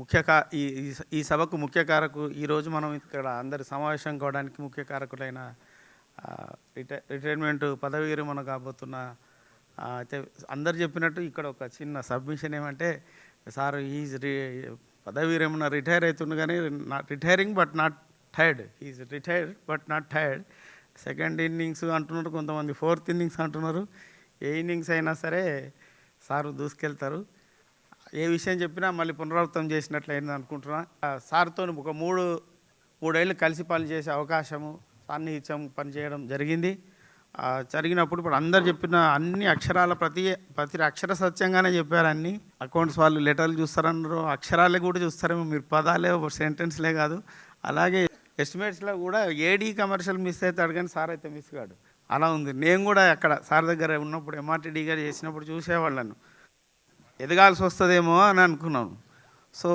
ముఖ్య కా ఈ ఈ సభకు ముఖ్య కారకు ఈరోజు మనం ఇక్కడ అందరి సమావేశం కావడానికి ముఖ్య కారకులైన రిటై రిటైర్మెంట్ పదవి విరమణ కాబోతున్న అయితే అందరు చెప్పినట్టు ఇక్కడ ఒక చిన్న సబ్మిషన్ ఏమంటే సార్ ఈజ్ రి పదవి విరమణ రిటైర్ అవుతుండు కానీ not retiring but not tired. Is retired but not tired. Second innings అంటున్నారు కొంతమంది ఫోర్త్ ఇన్నింగ్స్ అంటున్నారు. ఏ ఇన్నింగ్స్ అయినా సరే సారు దూసుకెళ్తారు. ఏ విషయం చెప్పినా మళ్ళీ పునరావృతం చేసినట్లు అయింది అనుకుంటున్నా సార్తో ఒక మూడు మూడేళ్ళు కలిసి పనిచేసే అవకాశము సాన్నిహిత్యం పనిచేయడం జరిగింది. జరిగినప్పుడు ఇప్పుడు అందరు చెప్పిన అన్ని అక్షరాల ప్రతి ప్రతి అక్షర సత్యంగానే చెప్పారు అన్ని. అకౌంట్స్ వాళ్ళు లెటర్లు చూస్తారన్నారు. అక్షరాలే కూడా చూస్తారేమో మీరు పదాలే సెంటెన్స్లే కాదు. అలాగే ఎస్టిమేట్స్లో కూడా ఏడీ కమర్షియల్ మిస్ అవుతాడు కానీ సార్ అయితే మిస్ కాడు. అలా ఉంది. నేను కూడా అక్కడ సార్ దగ్గర ఉన్నప్పుడు ఎంఆర్టీడీ గారు చేసినప్పుడు చూసేవాళ్ళను. ఎదగాల్సి వస్తుందేమో అని అనుకున్నాను సో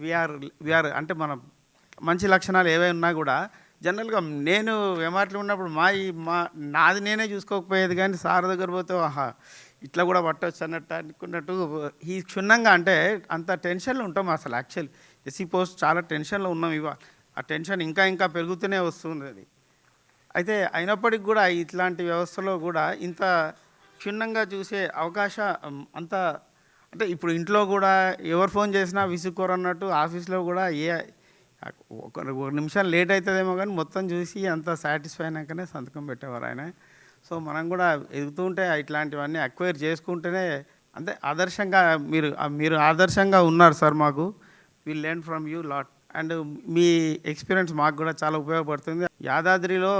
విఆర్ విఆర్ అంటే మన మంచి లక్షణాలు ఏవై ఉన్నా కూడా జనరల్గా నేను ఎంఆర్టీలో ఉన్నప్పుడు మా ఈ మా నాది నేనే చూసుకోకపోయేది కానీ సార్ దగ్గర పోతే ఆహా ఇట్లా కూడా పట్టవచ్చు అన్నట్టు అనుకున్నట్టు ఈ క్షుణ్ణంగా అంటే అంత టెన్షన్లో ఉంటాం అసలు యాక్చువల్. ఎస్సీ పోస్ట్ చాలా టెన్షన్లో ఉన్నాం ఇవాళ ఆ టెన్షన్ ఇంకా ఇంకా పెరుగుతూనే వస్తుంది అది. అయితే అయినప్పటికీ కూడా ఇట్లాంటి వ్యవస్థలో కూడా ఇంత క్షుణ్ణంగా చూసే అవకాశం అంత అంటే ఇప్పుడు ఇంట్లో కూడా ఎవరు ఫోన్ చేసినా విసుక్కోరన్నట్టు ఆఫీస్లో కూడా ఏ ఒక ఒక నిమిషం లేట్ అవుతుందేమో కానీ మొత్తం చూసి అంత సాటిస్ఫై అయినాకనే సంతకం పెట్టేవారు ఆయన. సో మనం కూడా ఎదుగుతూ ఉంటే ఇట్లాంటివన్నీ అక్వైర్ చేసుకుంటేనే అంటే ఆదర్శంగా మీరు మీరు ఆదర్శంగా ఉన్నారు సార్ మాకు. We learn from you lot and me experience మాకు కూడా చాలా ఉపయోగపడుతుంది. యాదాద్రిలో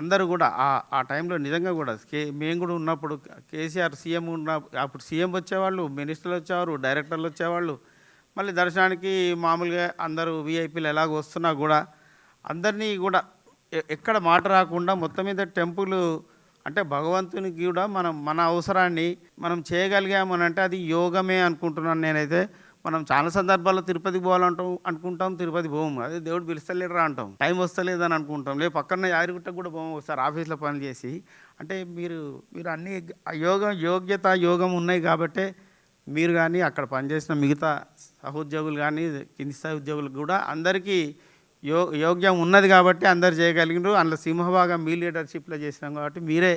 అందరూ కూడా ఆ ఆ టైంలో నిజంగా కూడా కే మేము కూడా ఉన్నప్పుడు కేసీఆర్ సీఎం ఉన్న అప్పుడు సీఎం వచ్చేవాళ్ళు మినిస్టర్లు వచ్చేవారు డైరెక్టర్లు వచ్చేవాళ్ళు. మళ్ళీ దర్శనానికి మామూలుగా అందరూ వీఐపీలు ఎలాగ వస్తున్నా కూడా అందరినీ కూడా ఎక్కడ మాట రాకుండా మొత్తం మీద టెంపుల్ అంటే భగవంతునికి కూడా మనం మన అవసరాన్ని మనం చేయగలిగామని అంటే అది యోగమే అనుకుంటున్నాను నేనైతే. మనం చాలా సందర్భాల్లో తిరుపతికి పోవాలంటాం అనుకుంటాం తిరుపతి పోము. అదే దేవుడు పిలుస్తలేడరా అంటాం. టైం వస్తలేదని అనుకుంటాం. లేదు పక్కన యాదగిరిగుట్టకు కూడా పోము. ఒకసారి ఆఫీస్లో పని చేసి అంటే మీరు మీరు అన్ని యోగం యోగ్యత యోగం ఉన్నాయి కాబట్టే మీరు కానీ అక్కడ పనిచేసిన మిగతా సహోద్యోగులు కానీ కింది స్థాయి ఉద్యోగులు కూడా అందరికీ యో యోగ్యం ఉన్నది కాబట్టి అందరు చేయగలిగినారు. అందులో సింహభాగం మీ లీడర్షిప్లో చేసినాం కాబట్టి మీరే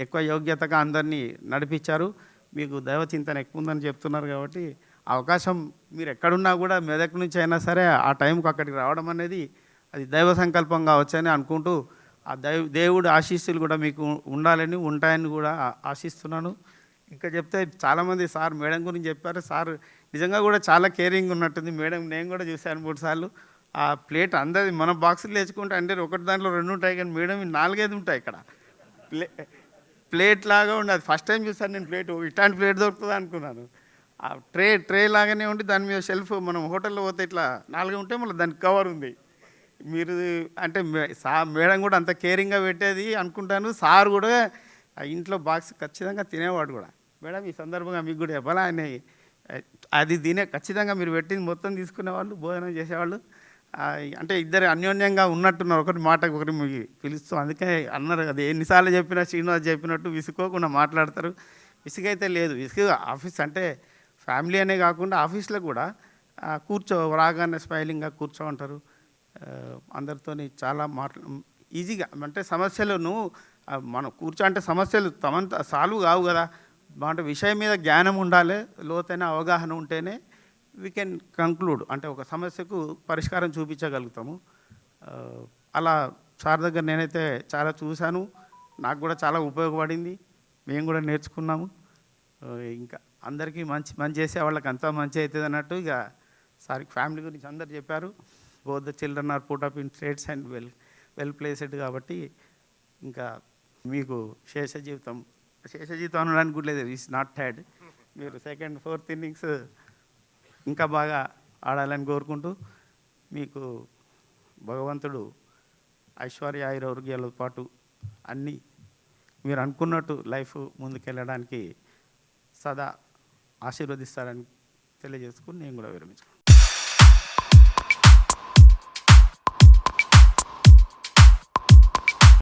ఎక్కువ యోగ్యతగా అందరినీ నడిపించారు. మీకు దైవ చింతన ఎక్కువ ఉందని చెప్తున్నారు కాబట్టి అవకాశం మీరు ఎక్కడున్నా కూడా మెదక్ నుంచి అయినా సరే ఆ టైంకి అక్కడికి రావడం అనేది అది దైవ సంకల్పం కావచ్చని అనుకుంటూ ఆ దైవ దేవుడు ఆశీస్సులు కూడా మీకు ఉండాలని ఉంటాయని కూడా ఆశిస్తున్నాను. ఇంకా చెప్తే చాలామంది సార్ మేడం గురించి చెప్పారు. సార్ నిజంగా కూడా చాలా కేరింగ్ ఉన్నట్టుంది మేడం. నేను కూడా చూశాను మూడు సార్లు. ఆ ప్లేట్ అందరి మన బాక్సులు తెచ్చుకుంటే అంటే ఒకటి దాంట్లో రెండు ఉంటాయి కానీ మేడం నాలుగైదు ఉంటాయి ఇక్కడ. ప్లే ప్లేట్ లాగా ఉండదు ఫస్ట్ టైం చూసాను నేను ప్లేట్. ఇట్లాంటి ప్లేట్ దొరుకుతుంది అనుకున్నాను. ఆ ట్రే ట్రే లాగానే ఉండి దాని మీద షెల్ఫ్ మనం హోటల్లో పోతే ఇట్లా నాలుగు ఉంటే మళ్ళీ దానికి కవర్ ఉంది. మీరు అంటే మే- సా మేడం కూడా అంత కేరింగ్గా పెట్టేది అనుకుంటాను. సార్ కూడా ఆ ఇంట్లో బాక్స్ ఖచ్చితంగా తినేవాడు కూడా. మేడం ఈ సందర్భంగా మీకు కూడా చెప్పాలా? ఆయన అది తినే ఖచ్చితంగా మీరు పెట్టింది మొత్తం తీసుకునేవాళ్ళు భోజనం చేసేవాళ్ళు. అంటే ఇద్దరు అన్యోన్యంగా ఉన్నట్టున్నారు. ఒకటి మాట ఒకటి మీకు పిలుస్తూ. అందుకే అన్నారు అది ఎన్నిసార్లు చెప్పినా శ్రీనివాస్ చెప్పినట్టు విసుకోకుండా మాట్లాడతారు. విసుగైతే లేదు. విసుగు ఆఫీస్ అంటే ఫ్యామిలీ అనే కాకుండా ఆఫీస్లో కూడా కూర్చో రాగానే స్మైలింగ్గా కూర్చో ఉంటారు అందరితో అందరితోని చాలా మాట్లా ఈజీగా అంటే సమస్యలను మనం కూర్చో అంటే సమస్యలు తమంత సాల్వ్ కావు కదా. అంటే విషయం మీద జ్ఞానం ఉండాలి లోతైన అవగాహన ఉంటేనే వీ కెన్ కంక్లూడ్ అంటే ఒక సమస్యకు పరిష్కారం చూపించగలుగుతాము. అలా సార్ దగ్గర నేనైతే చాలా చూశాను. నాకు కూడా చాలా ఉపయోగపడింది. మేము కూడా నేర్చుకున్నాము. ఇంకా అందరికీ మంచి మంచి చేసే వాళ్ళకి అంతా మంచి అవుతుంది అన్నట్టు ఇక సార్ ఫ్యామిలీ గురించి అందరు చెప్పారు. Both the children are put up in States and well well placed కాబట్టి ఇంకా మీకు శేష జీవితం శేష జీవితం అనడానికి కూడా లేదు. ఈస్ నాట్ హ్యాడ్ మీరు సెకండ్ ఫోర్త్ ఇన్నింగ్స్ ఇంకా బాగా ఆడాలని కోరుకుంటూ మీకు భగవంతుడు ఐశ్వర్య ఆయురారోగ్యాలతో పాటు అన్నీ మీరు అనుకున్నట్టు లైఫ్ ముందుకెళ్ళడానికి సదా ఆశీర్వదిస్తారని తెలియజేసుకుని నేను కూడా విరమించుకున్నాను.